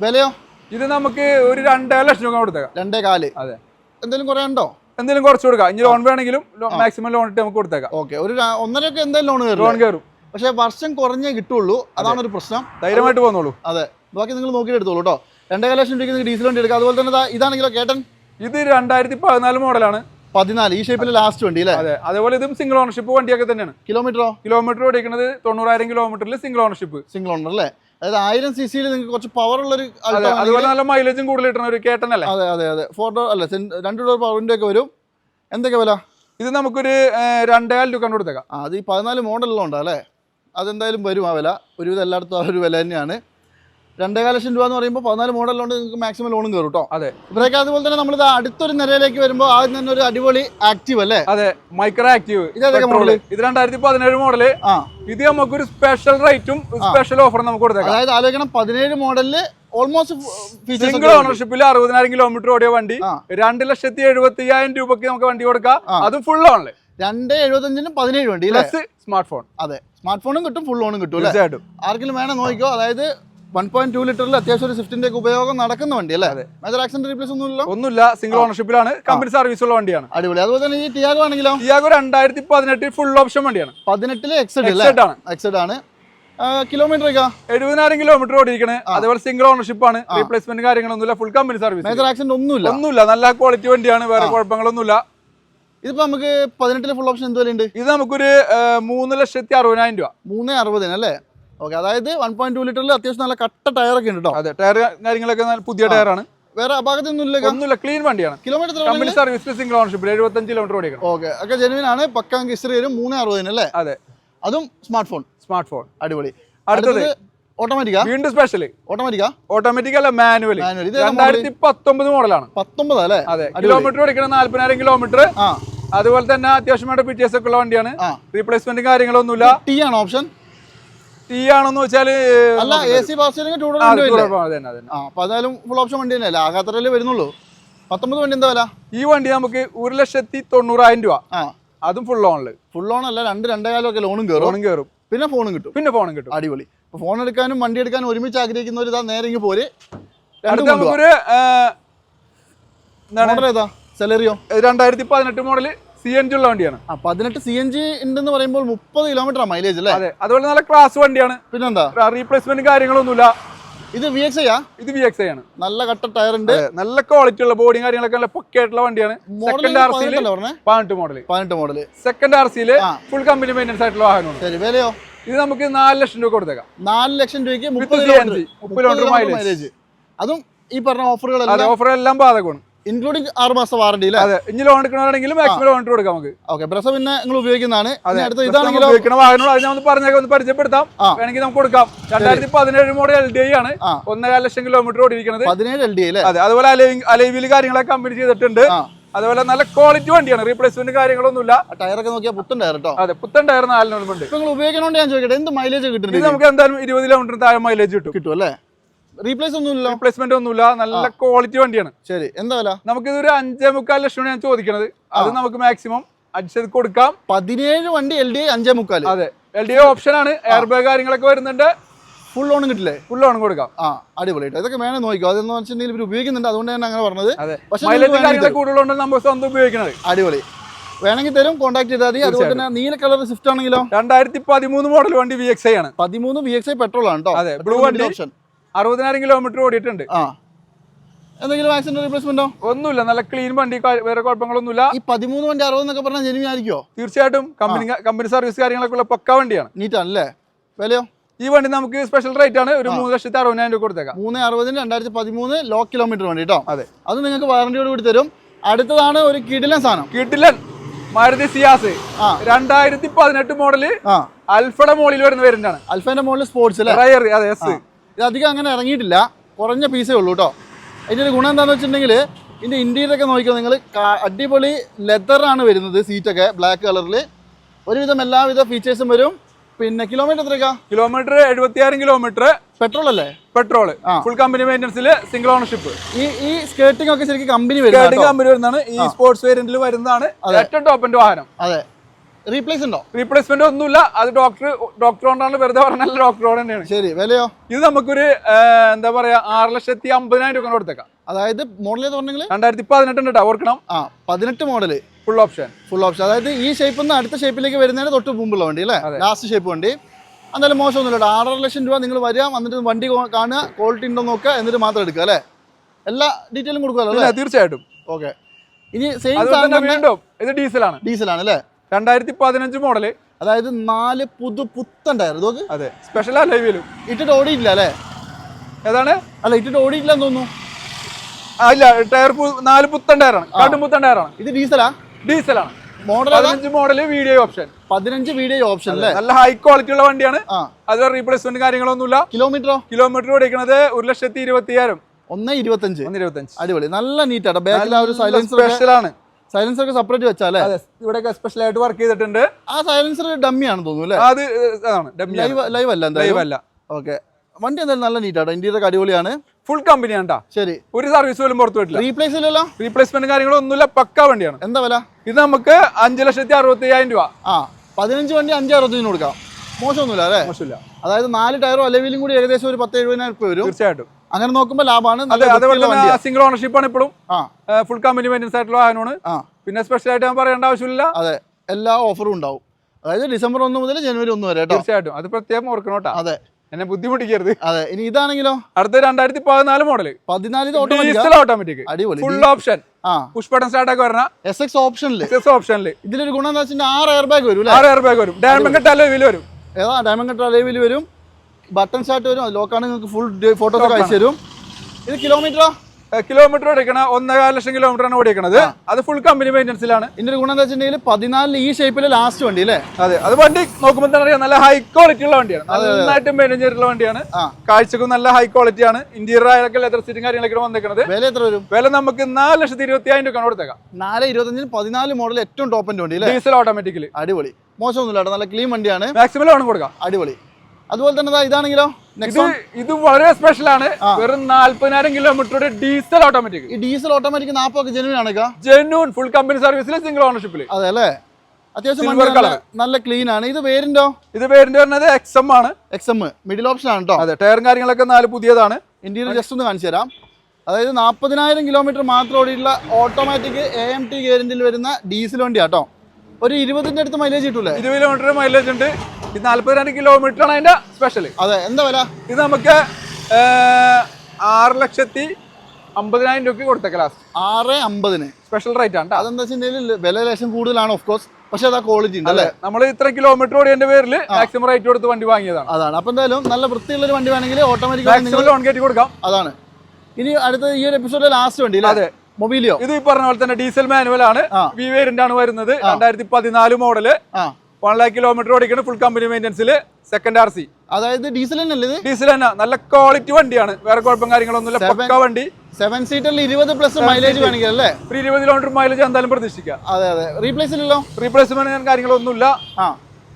വിലയോ? ഇത് നമുക്ക് ഒരു രണ്ടേ ലക്ഷം രൂപ കൊടുത്തേക്കാം. രണ്ടേ കാൽ. അതെ. എന്തെങ്കിലും കുറേ ഉണ്ടോ? എന്തെങ്കിലും കുറച്ച് കൊടുക്കാം. ഇനി ലോൺ വേണമെങ്കിലും മാക്സിമം ലോൺ ഇട്ട് നമുക്ക് കൊടുത്തേക്കാം. ഓക്കെ. ഒരു ഒന്നരയൊക്കെ എന്തായാലും ലോൺ കയറും ലോൺ കയറും പക്ഷേ വർഷം കുറഞ്ഞേ കിട്ടുള്ളൂ. അതാണ് ഒരു പ്രശ്നം. ധൈര്യമായിട്ട് പോകുന്നുള്ളൂ അതെ. ബാക്കി നിങ്ങൾ നോക്കിയിട്ട് എടുത്തോളൂ കേട്ടോ. രണ്ടേ ലക്ഷം രൂപയ്ക്ക് നിങ്ങൾക്ക് ഡീസൽ വണ്ടി എടുക്കാം. അതുപോലെ തന്നെ ഇതാണെങ്കിലോ കേട്ടൻ. ഇത് രണ്ടായിരത്തി പതിനാല് മോഡലാണ് പതിനാല് ഈ ഷേപ്പിൽ ലാസ്റ്റ് വണ്ടി അല്ലേ? അതെ അതേപോലെ ഇതും സിംഗിൾ ഓണർഷിപ്പ് വണ്ടിയൊക്കെ തന്നെയാണ്. കിലോമീറ്ററോ കിലോമീറ്റർ ഓടിക്കുന്നത് തൊണ്ണൂറായിരം കിലോമീറ്ററിൽ സിംഗിൾ ഓണർഷിപ്പ് സിംഗിൾ ഓണർ അല്ലേ? അതായത് ആയിരം സി സിയിൽ നിങ്ങൾക്ക് കുറച്ച് പവർ ഉള്ള ഒരു അതെ അതുപോലെ നല്ല മൈലേജും കൂടുതൽ കിട്ടുന്ന ഒരു കേട്ടനല്ലേ അതെ അതെ അതെ. ഫോർ ഡോർ അല്ല രണ്ട് ഡോർ പവറിന്റെ ഒക്കെ വരും. എന്തൊക്കെ വില? ഇത് നമുക്കൊരു രണ്ടേകാൽ രൂപ കൊണ്ട് കൊടുത്തേക്കാം അത് ഈ പതിനാല് മോഡലെല്ലാം ഉണ്ട് അല്ലേ? അതെന്തായാലും വരും ആ വില. ഒരുവിധം എല്ലായിടത്തും ആ ഒരു വില തന്നെയാണ്. രണ്ടേകാൽ ലക്ഷം രൂപ എന്ന് പറയുമ്പോൾ പതിനാല് മോഡലുണ്ട് നിങ്ങൾക്ക് മാക്സിമം ലോണും കയറും കേട്ടോ അതെ. ഇവരൊക്കെ അതുപോലെ തന്നെ നമ്മൾ അടുത്തൊരു നിരയിലേക്ക് വരുമ്പോൾ ആദ്യം തന്നെ ഒരു അടിപൊളി ആക്റ്റീവ് അല്ലേ? അതെ മൈക്രോ ആക്റ്റീവ്? ഇത് രണ്ടായിരത്തി പതിനേഴ് മോഡൽ ഇത് നമുക്കൊരു സ്പെഷ്യൽ റേറ്റും സ്പെഷ്യൽ ഓഫറും നമുക്ക് കൊടുത്തേക്കാം. അതായത് ആലോചിക്കണം പതിനേഴ് മോഡലിൽ ഓൾമോസ്റ്റ് സിംഗിൾ ഓണർഷിപ്പിൽ അറുപതിനായിരം കിലോമീറ്റർ ഓടിയ വണ്ടി. രണ്ട് ലക്ഷത്തി എഴുപത്തി അയ്യായിരം രൂപക്ക് നമുക്ക് വണ്ടി കൊടുക്കാം. അതും ഫുൾ ഓൺലൈൻ രണ്ട് എഴുപത്തഞ്ചിനും പതിനേഴ് വണ്ടി സ്മാർട്ട് ഫോൺ അതെ സ്മാർട്ട് ഫോണും കിട്ടും ഫുൾ ഓണും കിട്ടും തീർച്ചയായിട്ടും. ആർക്കെങ്കിലും വേണം നോക്കിക്കോ. അതായത് വൺ പോയിന്റ് ടു ലിറ്ററിൽ അത്യാവശ്യം ഒരു സ്വിഫ്റ്റിന്റെ ഉപയോഗം നടക്കുന്ന വണ്ടി അല്ലേ. മേജർ ആക്സിഡന്റ് റീപ്ലേസ് ഒന്നുമില്ല. ഒന്നുമില്ല സിംഗിൾ ഓണർഷിപ്പിലാണ് കമ്പനി സർവീസ് ഉള്ള വണ്ടിയാണ്. അടിപൊളി. അതുപോലെ തന്നെ ഈ ടിയാഗോ ആണെങ്കിലോ? ടിയാഗോ രണ്ടായിരത്തി പതിനെട്ടിൽ ഫുൾ ഓപ്ഷൻ വണ്ടിയാണ്. പതിനെട്ടിൽ എക്സഡ് ആണ്. എക്സഡ് ആണ്. കിലോമീറ്റർ എഴുപതിനായിരം കിലോമീറ്റർ ഓടിയിരിക്കണേ. അതേപോലെ സിംഗിൾ ഓണർഷിപ്പ് ആണ് റീപ്ലേസ്മെന്റ് കാര്യങ്ങളൊന്നുമില്ല. Full company service major accident ഒന്നുമില്ല. ഒന്നുമില്ല. നല്ല ക്വാളിറ്റി വണ്ടിയാണ്. വേറെ കുഴപ്പങ്ങളൊന്നുമില്ല. ഇതിപ്പോ നമുക്ക് പതിനെട്ടിലെ ഫുൾ ഓപ്ഷൻ എന്ത് വിലയുണ്ട് ഇത് നമുക്കൊരു മൂന്ന് ലക്ഷത്തി അറുപതിനായിരം രൂപ. മൂന്ന് അറുപതിന് അല്ലേ? ഓക്കെ അതായത് വൺ പോയിന്റ് ടു ലിറ്ററിൽ അത്യാവശ്യം നല്ല കട്ട ടയർ ഒക്കെ ഉണ്ട് കേട്ടോ അതെ ടയർ കാര്യങ്ങളൊക്കെ നല്ല പുതിയ ടയറാണ്. വേറെ അപാകത്തൊന്നും ഒന്നുമില്ല ക്ലീൻ വണ്ടിയാണ്. Kilometre company service single ownership എഴുപത്തഞ്ച് കിലോമീറ്റർ ഓടിക്കണം ഓക്കെ ഒക്കെ ജെനുവിൻ ആണ്. പക്കാങ്ക് ഹിസ്റ്ററി വരും മൂന്ന് അറുപതിന് അല്ലേ? അതെ. അതും സ്മാർട്ട് ഫോൺ സ്മാർട്ട് ഫോൺ അടിപൊളി അടുത്തത് ഓട്ടോമാറ്റിക്കാ വീണ്ടും സ്പെഷ്യൽ ഓട്ടോമാറ്റിക്കാ ഓട്ടോമാറ്റിക് അല്ല മാനുവൽ രണ്ടായിരത്തി പത്തൊമ്പത് മോഡലാണ് പത്തൊമ്പത് അല്ലേ? അതെ കിലോമീറ്റർ ഓടിക്കണം നാല്പതിനായിരം കിലോമീറ്റർ അതുപോലെ തന്നെ അത്യാവശ്യം വേണ്ട ഫീച്ചേഴ്സ് ഒക്കെ ഉള്ള വണ്ടിയാണ്. റീപ്ലേസ്മെന്റും റീപ്ലേസ്മെന്റ് കാര്യങ്ങളൊന്നുമില്ല. ടി ആണ് ഓപ്ഷൻ ടീ ആണെന്ന് വെച്ചാൽ അല്ല A C too full option വണ്ടി തന്നെയല്ലേ? ആകാത്തരല്ലേ വരുന്നുള്ളൂ? പത്തൊമ്പത് വണ്ടി എന്താ വില? ഈ വണ്ടി നമുക്ക് ഒരു ലക്ഷത്തി തൊണ്ണൂറായിരം രൂപ. അതും ഫുൾ ഓണിൽ ഫുൾ ഓൺ അല്ല രണ്ട് രണ്ടേകാലം ഒക്കെ ലോണും കയറും ലോണും കയറും പിന്നെ ഫോണും കിട്ടും. പിന്നെ ഫോണും കിട്ടും. അടിപൊളി. ഫോൺ എടുക്കാനും വണ്ടി എടുക്കാനും ഒരുമിച്ച് ആഗ്രഹിക്കുന്നവർ ഇതാ നേരെ ഇങ്ങ് പോര്. രണ്ടും നമുക്കൊരു മോഡൽ ഏതാ? സെലറിയോ രണ്ടായിരത്തി പതിനെട്ട് മോഡൽ സി എൻ ജി ഉള്ള വണ്ടിയാണ്. പതിനെട്ട് സി എൻ ജി ഉണ്ടെന്ന് പറയുമ്പോൾ മുപ്പത് കിലോമീറ്റർ മൈലേജ് അല്ലേ? അതെ അതുപോലെ നല്ല ക്ലാസ് വണ്ടിയാണ്. പിന്നെന്താ? റീപ്ലേസ്മെന്റ് കാര്യങ്ങളൊന്നുമില്ല. ഇത് വി എക്സ് ഐയാ ഇത് വി എക്സ് ആണ്. നല്ല കട്ട ടയർ ഉണ്ട്. നല്ല ക്വാളിറ്റി ഉള്ള ബോഡിയും കാര്യങ്ങളൊക്കെ നല്ല പൊക്കായിട്ടുള്ള വണ്ടിയാണ്. മോഡൽ സെക്കൻഡ് ആർ സിയിൽ പതിനെട്ട് മോഡൽ പതിനെട്ട് മോഡൽ സെക്കൻഡ് ആർ സിയിൽ. ഫുൾ കമ്പനി മെയിന്റെനൻസ് ആയിട്ടുള്ള വാഹനമാണ്. ശരി വിലയോ? ഇത് നമുക്ക് നാല് ലക്ഷം രൂപ കൊടുത്തേക്കാം. നാല് ലക്ഷം രൂപയ്ക്ക് മുപ്പത് കിലോമീറ്റർ. മൈലേജ് അതും ഈ പറഞ്ഞ ഓഫറുകളെല്ലാം ഓഫറുകളെല്ലാം ബാധകമാണ്. ഇൻക്ലൂഡിംഗ് ആറ് മാസം വാറണ്ടി അല്ലേ അതെ. ഇനി ലോൺ എടുക്കണമെങ്കിൽ മാക്സിമം ലോൺ കൊടുക്കാം നമുക്ക്. ഓക്കെ ബ്രസ പിന്നെ നിങ്ങൾ ഉപയോഗിക്കുന്നതാണ്. അടുത്ത ഇതാണെങ്കിലും ഉപയോഗിക്കുന്ന വാഹനങ്ങൾ അത് ഞാൻ പറഞ്ഞേക്കാം ഒന്ന് പരിചയപ്പെടുത്താം. വേണമെങ്കിൽ നമുക്ക് കൊടുക്കാം. രണ്ടായിരത്തി പതിനേഴ് മോഡൽ എൽ ഡി ഐ ആണ്. ഒന്നര ലക്ഷം കിലോമീറ്റർ ഓടിയിരിക്കുന്നത് പതിനേഴ് എൽ ഡി അല്ലേ അതെ. അതുപോലെ അലൈവിൽ കാര്യങ്ങളൊക്കെ കമ്പനി ചെയ്തിട്ടുണ്ട്. അതുപോലെ നല്ല ക്വാളിറ്റി വണ്ടിയാണ്. റീപ്ലേസ്മെന്റ് കാര്യങ്ങളൊന്നുമില്ല. ടയർ ടയറൊക്കെ നോക്കിയാൽ പുത്തൻ ടയർ കേട്ടോ അതെ. പുത്തൻ ടയർ നാലിനുണ്ട് നിങ്ങൾ ഉപയോഗിക്കണോണ്ട് ഞാൻ ചോദിക്കട്ടെ എന്ത് മൈലേജ് കിട്ടുന്നുണ്ട് നമുക്ക് എന്തായാലും ഇരുപത് കിലോമീറ്റർ താഴെ മൈലേജ് കിട്ടും. കിട്ടും അല്ലേ? റീപ്ലേസ് ഒന്നുമില്ലല്ലോ? റീപ്ലേസ്മെന്റ് ഒന്നുമില്ല. നല്ല ക്വാളിറ്റി വണ്ടിയാണ്. ശരി. എന്താ വില? നമുക്ക് ഇതൊരു അഞ്ചേ മുക്കാൽ ലക്ഷമാണ് ഞാൻ ചോദിക്കണത്. അത് നമുക്ക് മാക്സിമം അഡ്ജസ്റ്റ് കൊടുക്കാം. പതിനേഴ് വണ്ടി എൽ ഡി അഞ്ചേ മുക്കാൽ അതെ. എൽ ഡി ഓപ്ഷൻ ആണ്. എയർ ബാഗ് കാര്യങ്ങളൊക്കെ വരുന്നുണ്ട്. ഫുൾ ഓൺ കിട്ടില്ലേ? ഫുൾ ഓൺ കൊടുക്കാം. ആ അടിപൊളി ഇതൊക്കെ വേണേ നോക്കിക്കോ. അതെന്ന് വെച്ചിട്ടുണ്ടെങ്കിൽ ഇവർ ഉപയോഗിക്കുന്നുണ്ട്. അതുകൊണ്ട് ഞാൻ അങ്ങനെ പറഞ്ഞത്. പക്ഷേ കൂടുതലുണ്ട് നമ്മൾ സ്വന്തം ഉപയോഗിക്കുന്നത് അടിപൊളി. വേണമെങ്കിൽ തരും. കോൺടാക്ട് ചെയ്താൽ മതി. അതുപോലെ തന്നെ നീല കളർ സ്വിഫ്റ്റ് ആണെങ്കിലോ? രണ്ടായിരത്തി പതിമൂന്ന് മോഡൽ വണ്ടി വി എക്സ് ഐ ആണ്. പതിമൂന്ന് വി എക്സ് ഐ പെട്രോൾ ആണ് കേട്ടോ അതെ, ബ്ലൂ വണ്ടി. ഓപ്ഷൻ അറുപതിനായിരം കിലോമീറ്റർ ഓടിയിട്ടുണ്ട്. എന്തെങ്കിലും ആക്സിഡന്റ് റീപ്ലേസ്മെന്റോ ഒന്നുമില്ല. നല്ല ക്ലീൻ വണ്ടി വേറെ കുഴപ്പങ്ങളൊന്നുമില്ല. ഈ പതിമൂന്ന് വണ്ടി അറുപത് എന്നൊക്കെ പറഞ്ഞാൽ ജെനുവിൻ ആയിരിക്കോ തീർച്ചയായിട്ടും കമ്പനി കമ്പനി സർവീസ് കാര്യങ്ങളൊക്കെ ഉള്ള പക്ക വണ്ടിയാണ്. നീറ്റാണ് ആണല്ലേ വിലയോ? ഈ വണ്ടി നമുക്ക് സ്പെഷ്യൽ റേറ്റ് ആണ്. ഒരു മൂന്ന് ലക്ഷത്തി അറുപതിനായിരം രൂപ കൊടുത്തേക്കാം. മൂന്ന് അറുപതിന് രണ്ടായിരത്തി പതിമൂന്ന് ലോ കിലോമീറ്റർ വണ്ടി കേട്ടോ അതെ. അത് നിങ്ങൾക്ക് വാറണ്ടിയോട് കൂടി തരും. അടുത്തതാണ് ഒരു കിടിലൻ സാധനം. കിടിലൻ മാരുതി സിയാസ്. രണ്ടായിരത്തി പതിനെട്ട് മോഡൽ അൽഫയുടെ മോളിൽ വരുന്ന വേരിയന്റാണ് അൽഫയുടെ മോളിൽ സ്പോർട്സ് അല്ലേ? അതെ എസ് ഇത് അധികം അങ്ങനെ ഇറങ്ങിയിട്ടില്ല. കുറഞ്ഞ പീസേ ഉള്ളൂ കേട്ടോ അതിന്റെ ഒരു ഗുണം എന്താണെന്ന് വെച്ചിട്ടുണ്ടെങ്കിൽ ഇതിന്റെ ഇന്റീരിയറൊക്കെ നോക്കിയോ നിങ്ങൾ അടിപൊളി ലെതറാണ് വരുന്നത് സീറ്റൊക്കെ ബ്ലാക്ക് കളറിൽ ഒരുവിധം എല്ലാവിധ ഫീച്ചേഴ്സും വരും. പിന്നെ കിലോമീറ്റർ എത്രയൊക്കെ കിലോമീറ്റർ എഴുപത്തിയായിരം കിലോമീറ്റർ പെട്രോൾ അല്ലേ? പെട്രോൾ ഫുൾ കമ്പനി മെയിന്റനൻസിൽ സിംഗിൾ ഓണർഷിപ്പ് ഈ ഈ സ്കേർട്ടിംഗ് ഒക്കെ ശരിക്കും കമ്പനി വരുന്നത് കമ്പനി വരുന്നതാണ്. ഈ സ്പോർട്സ് വേരിയന്റിൽ വരുന്നതാണ് ഏറ്റവും ടോപ്പിന്റെ വാഹനം. അതെ. റീപ്ലേസ് ഉണ്ടോ? റീപ്ലേസ്മെന്റ് ഒന്നുമില്ല. അത് ഡോക്ടർ കൊണ്ടാണ് വെറുതെ പറഞ്ഞാൽ ഡോക്ടറോട് തന്നെയാണ്. ശരി വിലയോ? ഇത് നമുക്കൊരു എന്താ പറയാ ആറ് ലക്ഷത്തി അമ്പതിനായിരം രൂപ കൊടുത്തേക്കാം. അതായത് മോഡൽ ഏത് പറഞ്ഞെങ്കിൽ രണ്ടായിരത്തി പതിനെട്ടുണ്ട് കേട്ടോ ഓർക്കണം. ആ പതിനെട്ട് model full option full option അതായത് ഈ ഷേപ്പിൽ നിന്ന് അടുത്ത ഷേപ്പിലേക്ക് വരുന്നതിന് തൊട്ട് മുമ്പുള്ള വണ്ടി അല്ലേ? ലാസ്റ്റ് ഷേപ്പ് വണ്ടി. എന്തായാലും മോശമൊന്നുമില്ല ആറര ലക്ഷം രൂപ നിങ്ങൾ വരിക എന്നിട്ട് വണ്ടി കാണുക ക്വാളിറ്റി ഉണ്ടോ നോക്കുക എന്നിട്ട് മാത്രം എടുക്കുക അല്ലേ? എല്ലാ ഡീറ്റെയിലും കൊടുക്കുമല്ലോ തീർച്ചയായിട്ടും. ഓക്കെ ഇനി സെയിം വീണ്ടും ഇത് ഡീസലാണ് ഡീസലാണ് അല്ലേ? രണ്ടായിരത്തി പതിനഞ്ച് മോഡൽ. അതായത് നാല് പുതു പുത്തൻ ടയർ. നോക്ക് അതെ. സ്പെഷ്യൽ അലൈവിലും ഇട്ടിട്ട് ഓടിയില്ല അല്ലേ? ഏതാണ്? അല്ല ഇട്ടിട്ട് ഓടിയില്ല എന്ന് തോന്നുന്നു. ഇല്ല ടയർ നാല് പുത്തൻ ടയറാണ്. കാട്ടും പുത്തൻ ടയറാണ്. ഇത് ഡീസലാ? ഡീസലാണ്. മോഡൽ പതിനഞ്ച് മോഡൽ വീഡിയോ ഓപ്ഷൻ പതിനഞ്ച് വീഡിയോ ഓപ്ഷൻ അല്ലേ? നല്ല ഹൈ ക്വാളിറ്റി ഉള്ള വണ്ടിയാണ്. ആ. അത് റീപ്ലേസ്മെന്റ് കാര്യങ്ങളൊന്നുമില്ല. കിലോമീറ്ററോ കിലോമീറ്റർ ഓടിക്കുന്നത് ഒരു ലക്ഷത്തി ഇരുപത്തിയായിരം ഒന്ന് ഇരുപത്തഞ്ച്. ഒന്ന് ഇരുപത്തഞ്ച്. അടിപൊളി. നല്ല നീറ്റാട്ടോ ബാക്കിൽ ആ ഒരു സൈലൻസർ സ്പെഷ്യൽ ആണ്. സൈലൻസർ ഒക്കെ സെപ്പറേറ്റ് വെച്ചാലേ? ഇവിടെയൊക്കെ സ്പെഷ്യൽ ആയിട്ട് വർക്ക് ചെയ്തിട്ടുണ്ട്. ആ സൈലൻസർ ഡമ്മി ആണെന്ന് തോന്നുന്നു അത് അതാണ് ലൈവ് ലൈവ് അല്ല ലൈവ് അല്ല. ഓക്കെ വണ്ടി എന്തായാലും നല്ല നീറ്റ് ആട്ടോ. ഇന്ത്യയുടെ അടിപൊളിയാണ്. ഫുൾ കമ്പനിയാണ് ട്ടാ. ശരി. ഒരു സർവീസ് പോലും പുറത്തു വിട്ടില്ല റീപ്ലേസ് ഇല്ലല്ലോ? റീപ്ലേസ്മെന്റ് കാര്യങ്ങളൊന്നുമില്ല പക്ക വണ്ടിയാണ്. എന്താ വില? ഇത് നമുക്ക് അഞ്ച് ലക്ഷത്തി അറുപത്തി അയ്യായിരം രൂപ. ആ പതിനഞ്ച് വണ്ടി അഞ്ച് അറുപത്തിന് കൊടുക്കാം. മോശമൊന്നുമില്ല അല്ലേ? മോശമില്ല. അതായത് നാല് ടയറും അലവിലും കൂടി ഏകദേശം ഒരു പത്ത് എഴുപതിനായിരം രൂപ വരും. തീർച്ചയായിട്ടും. അങ്ങനെ നോക്കുമ്പോൾ ലാഭമാണ് അതേപോലെ തന്നെ സിംഗിൾ ഓണർഷിപ്പ് ആണ് ഇപ്പോഴും. ഫുൾ കമ്പനി ആയിട്ടുള്ള വാഹനമാണ്. പിന്നെ സ്പെഷ്യൽ ആയിട്ട് ഞാൻ പറയേണ്ട ആവശ്യമില്ല. അതെ എല്ലാ ഓഫറും ഉണ്ടാവും. അതായത് ഡിസംബർ ഒന്ന് മുതൽ ജനുവരി ഒന്ന് വരെ കേട്ടോ. തീർച്ചയായിട്ടും. അത് പ്രത്യേകം ഓർക്കണോട്ടാ അതെ. എന്നെ ബുദ്ധിമുട്ടിക്കരുത്. അതെ ഇനി ഇതാണെങ്കിലോ? അടുത്ത രണ്ടായിരത്തി പതിനാല് മോഡൽ പതിനാല് ഓട്ടോമാറ്റിക് അടിപൊളി. ഫുൾ ഓപ്ഷൻ ആ. പുഷ് ബട്ടൺ സ്റ്റാർട്ട് ഒക്കെ വരണ. എസ് എക്സ് ഓപ്ഷനിൽ എക്സസ് ഓപ്ഷനിൽ ഇതിലൊരു ഗുണം എന്താ വെച്ചാൽ ആറ് എയർ ബാഗ് വരും അല്ലേ ആറ് എയർ ബാഗ് വരും ഡയമണ്ട് കെട്ടാലോ വീൽ വരും. ഏതാ? ഡയമണ്ട് കട്ട് വരും. ബട്ടൺ സ്റ്റാർട്ട് വരും. ലോക്കാണ് നിങ്ങൾക്ക് ഫുൾ ഫോട്ടോസ് അയച്ചു തരും ഇത് കിലോമീറ്ററോ കിലോമീറ്റർ ഓടിക്കണ. ഒന്നേകാല ലക്ഷം കിലോമീറ്റർ ആണ് ഓടിക്കണത്. അത് ഫുൾ കമ്പനി മെയിന്റെസിലാണ് ഇതിന്റെ ഒരു ഗുണം എന്താ വെച്ചിട്ടുണ്ടെങ്കിൽ പതിനാലിൽ ഈ ഷേപ്പിലെ ലാസ്റ്റ് വണ്ടി അല്ലേ? അതെ. അത് വണ്ടി നോക്കുമ്പോൾ തന്നെ അറിയാം. നല്ല ഹൈ ക്വാളിറ്റി ഉള്ള വണ്ടിയാണ്. നന്നായിട്ട് മെയിന്റെയിൻ ചെയ്തിട്ടുള്ള വണ്ടിയാണ്. കാഴ്ചക്കും നല്ല ഹൈ ക്വാളിറ്റി ആണ്. ഇന്റീരിയർ ആയാലൊക്കെ ലെതർ സീറ്റും കാര്യങ്ങളൊക്കെ വന്നിരിക്കുന്നത് വില എത്ര വരും? വില നമുക്ക് നാല് ലക്ഷത്തി ഇരുപത്തി ആയിരം രൂപ കൊടുത്തേക്കാം. നാല് ഇരുപത്തഞ്ചിന് പതിനാല് മോഡൽ ഏറ്റവും ടോപ്പിന്റെ വണ്ടി ഡീസൽ ഓട്ടോമാറ്റിക്കലി അടിപൊളി. മോശമൊന്നുമില്ല നല്ല ക്ലീൻ വണ്ടിയാണ്. മാക്സിമം ലോൺ കൊടുക്കാം. അടിപൊളി. അതുപോലെ തന്നെ ഇതാണെങ്കിലോ ഇത് വളരെ സ്പെഷ്യൽ ആണ്. വെറും നാല്പതിനായിരം കിലോമീറ്ററുടെ ഡീസൽ ഓട്ടോമാറ്റിക് ഈ ഡീസൽ ഓട്ടോമാറ്റിക് നാപ്പൊക്കെ ജെനുവിൻ ആണ് കാ ജെന്യൂൻ ഫുൾ കമ്പനി സർവീസിൽ സിംഗിൾ ഓണർഷിപ്പിൽ അതെ അല്ലേ? അത്യാവശ്യം നല്ല-. ക്ലീൻ ആണ്. ഇത് പേരിന്റോ ഇത് പേരിന്റെ പറഞ്ഞത് എക്സ് എം ആണ്. എക്സ് എം മിഡിൽ ഓപ്ഷൻ ആണ് കേട്ടോ. അതെ ടയറും കാര്യങ്ങളൊക്കെ നാല് പുതിയതാണ്. ഇന്ത്യയിൽ ജസ്റ്റ് ഒന്ന് കാണിച്ചു തരാം. അതായത് നാൽപ്പതിനായിരം കിലോമീറ്റർ മാത്രം ഓടിയിട്ടുള്ള ഓട്ടോമാറ്റിക് എ എം ടി ഗേരന്റിൽ വരുന്ന ഡീസൽ വണ്ടിയാട്ടോ ഒരു ഇരുപതിന്റെ അടുത്ത് മൈലേജ് കിട്ടൂലേ? ഇരുപത് കിലോമീറ്റർ മൈലേജ് ഉണ്ട്. ഇത് രണ്ട് കിലോമീറ്റർ ആണ് അതിന്റെ സ്പെഷ്യൽ അതെ എന്താ വില? ഇത് നമുക്ക് ആറ് ലക്ഷത്തി അമ്പതിനായിരം രൂപയ്ക്ക് കൊടുത്തേക്ക ലാസ്റ്റ് ആറ് അമ്പതിന്. സ്പെഷ്യൽ റേറ്റ് ആണ്. അതെന്താ വെച്ചിട്ടുണ്ടെങ്കിൽ വില ലേശം കൂടുതലാണ് ഓഫ് കോഴ്സ് പക്ഷെ അത് ആ ക്വാളിറ്റി ഉണ്ട് അല്ലേ? നമ്മൾ ഇത്ര കിലോമീറ്റർ ഓടിയതിന്റെ പേരിൽ മാക്സിമം റേറ്റ് കൊടുത്ത് വണ്ടി വാങ്ങിയതാണ്. അതാണ്. അപ്പൊ എന്തായാലും നല്ല വൃത്തിയുള്ള ഒരു വണ്ടി വേണമെങ്കിൽ ഓട്ടോമാറ്റിക് ലോൺ കയറ്റി കൊടുക്കാം. അതാണ്. ഇനി അടുത്ത ഈ ഒരു എപ്പിസോഡിലെ ലാസ്റ്റ് വണ്ടി അതെ. മൊബൈലിയോ ഇത് ഈ പറഞ്ഞ പോലെ തന്നെ ഡീസൽ മാനുവൽ ആണ്. വി വേരിന്റ് ആണ് വരുന്നത്. രണ്ടായിരത്തി പതിനാല് മോഡൽ വൺ ലാക്ക് കിലോമീറ്റർ ഓടിക്കുന്നത് ഫുൾ കമ്പനി മെയിന്റെനൻസിൽ സെക്കൻഡ് ആർ സി അതായത് ഡീസൽ തന്നെയല്ലേ ഡീസൽ തന്നെ. നല്ല ക്വാളിറ്റി വണ്ടിയാണ്. വേറെ കുഴപ്പം കാര്യങ്ങളൊന്നുമില്ല. പക്ക വണ്ടി. സെവൻ സീറ്ററിൽ ഇരുപത് പ്ലസ് മൈലേജ് വേണമെങ്കിൽ അല്ലേ ഒരു ഇരുപത് കിലോമീറ്റർ മൈലേജ് എന്തായാലും പ്രതീക്ഷിക്കാം. അതെ അതെ. റീപ്ലേസ് ഇല്ലല്ലോ റീപ്ലേസ്മെന്റ് കാര്യങ്ങളൊന്നുമില്ല. ആ.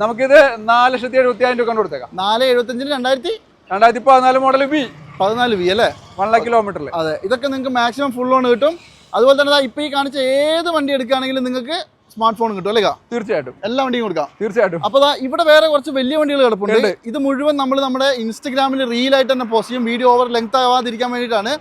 നമുക്കിത് നാല് ലക്ഷത്തി എഴുപത്തി ആയിരം രൂപ കൊടുത്തേക്കാം നാല് എഴുപത്തഞ്ചിന് രണ്ടായിരത്തി? രണ്ടായിരത്തി പതിനാല് മോഡൽ ബി പതിനാല് വി അല്ലേ? വൺ ലാക്ക് കിലോമീറ്ററിൽ അതെ. ഇതൊക്കെ നിങ്ങൾക്ക് മാക്സിമം ഫുൾ ഓൺ കിട്ടും. അതുപോലെ തന്നെ ഇപ്പൊ ഈ കാണിച്ച ഏത് വണ്ടി എടുക്കുകയാണെങ്കിലും നിങ്ങൾക്ക് സ്മാർട്ട് ഫോൺ കിട്ടും അല്ലേ? തീർച്ചയായിട്ടും. എല്ലാ വണ്ടിയും കൊടുക്കാം. തീർച്ചയായിട്ടും. അപ്പൊ ഇവിടെ വേറെ കുറച്ച് വലിയ വണ്ടികൾ കിടപ്പുണ്ട്. ഇത് മുഴുവൻ നമ്മൾ നമ്മുടെ ഇൻസ്റ്റഗ്രാമിൽ റീലായിട്ട് തന്നെ പോസ്റ്റ് ചെയ്യും. വീഡിയോ ഓവർ ലെങ്ത് ആവാതിരിക്കാൻ വേണ്ടിയിട്ടാണ്.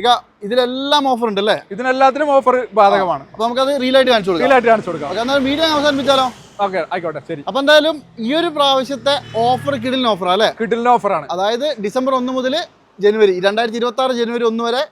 ഇക ഇതിലെല്ലാം ഓഫർ ഉണ്ട് അല്ലേ? ഇതിനെല്ലാത്തിനും ഓഫർ ബാധകമാണ്. അപ്പൊ നമുക്കത് റീലായിട്ട് കാണിച്ചു കൊടുക്കാം. ഡീലായിട്ട് കാണിച്ചു കൊടുക്കാം. വീഡിയോ അവസാനിപ്പിച്ചാലോ? ഓക്കെ ആയിക്കോട്ടെ ശരി. അപ്പൊ എന്തായാലും ഈ ഒരു പ്രാവശ്യത്തെ ഓഫർ കിടിലിന് ഓഫർ അല്ലേ? കിടിലിന് ഓഫറാണ് അതായത് ഡിസംബർ ഒന്ന് മുതൽ ജനുവരി രണ്ടായിരത്തി ഇരുപത്തി ആറ് ജനുവരി ഒന്ന് വരെ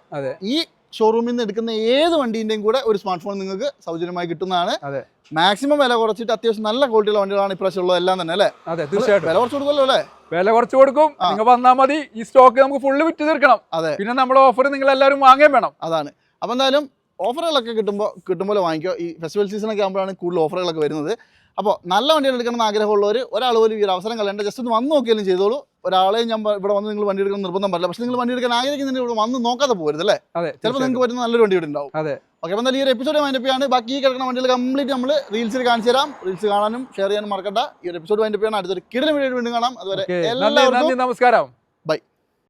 ഈ ഷോറൂമിൽ നിന്ന് എടുക്കുന്ന ഏത് വണ്ടീന്റെയും കൂടെ ഒരു സ്മാർട്ട് ഫോൺ നിങ്ങൾക്ക് സൗജന്യമായി കിട്ടുന്നതാണ്. അതെ. മാക്സിമം വില കുറച്ചിട്ട് അത്യാവശ്യം നല്ല ക്വാളിറ്റിയുള്ള വണ്ടികളാണ് ഇപ്രാവശ്യം ഉള്ളത്. എല്ലാം തന്നെ അല്ലേ? അതെ തീർച്ചയായിട്ടും. വില കുറച്ച് കൊടുക്കുമല്ലോ അല്ലേ? വില കുറച്ച് കൊടുക്കും. നിങ്ങൾ വന്നാൽ മതി. ഈ സ്റ്റോക്ക് നമുക്ക് ഫുള്ള് വിറ്റ് തീർക്കണം. അതെ. പിന്നെ നമ്മുടെ ഓഫർ നിങ്ങൾ എല്ലാവരും വാങ്ങാൻ വേണം. അതാണ്. അപ്പോൾ എന്തായാലും ഓഫറുകളൊക്കെ കിട്ടുമ്പോൾ കിട്ടുമ്പോൾ വാങ്ങിക്കുക ഈ ഫെസ്റ്റിവൽ സീസണൊക്കെ ആകുമ്പോഴാണ് കൂടുതൽ ഓഫറുകളൊക്കെ വരുന്നത്. അപ്പോൾ നല്ല വണ്ടികൾ എടുക്കണമെന്ന് ആഗ്രഹമുള്ളവർ ഒരാൾ പോലും ഈ ഒരു അവസരം കളയേണ്ട. ജസ്റ്റ് ഒന്ന് വന്ന് നോക്കിയാലും ചെയ്തോളൂ. ഒരാളെയും ഞാൻ ഇവിടെ വന്ന് നിങ്ങൾ വണ്ടി എടുക്കണം നിർബന്ധം പറ്റില്ല പക്ഷേ നിങ്ങൾ വണ്ടി എടുക്കാൻ ആഗ്രഹിക്കുന്നുണ്ടെങ്കിൽ ഇവിടെ വന്ന് നോക്കാതെ പോകരുത് അല്ലേ? ചിലപ്പോൾ നിങ്ങൾക്ക് പറ്റുന്ന നല്ലൊരു വണ്ടി ഇവിടെ ഉണ്ടാവും. അതെ. ഓക്കെ അപ്പോൾ ഈ ഒരു എപ്പിസോഡ് വൈൻഡപ്പിയാണ് ബാക്കി ഈ കിടക്കുന്ന വണ്ടികൾ കംപ്ലീറ്റ് നമ്മൾ റീൽസിൽ കാണിച്ചു തരാം. റീൽസ് കാണാനും ഷെയർ ചെയ്യാനും മറക്കണ്ട. ഈ ഒരു എപ്പിസോഡ് വൈൻഡപ്പിയാണ് അടുത്തൊരു കിടന്ന വീഡിയോ വീണ്ടും കാണാം. അതുവരെ. എല്ലാവർക്കും നമസ്കാരം.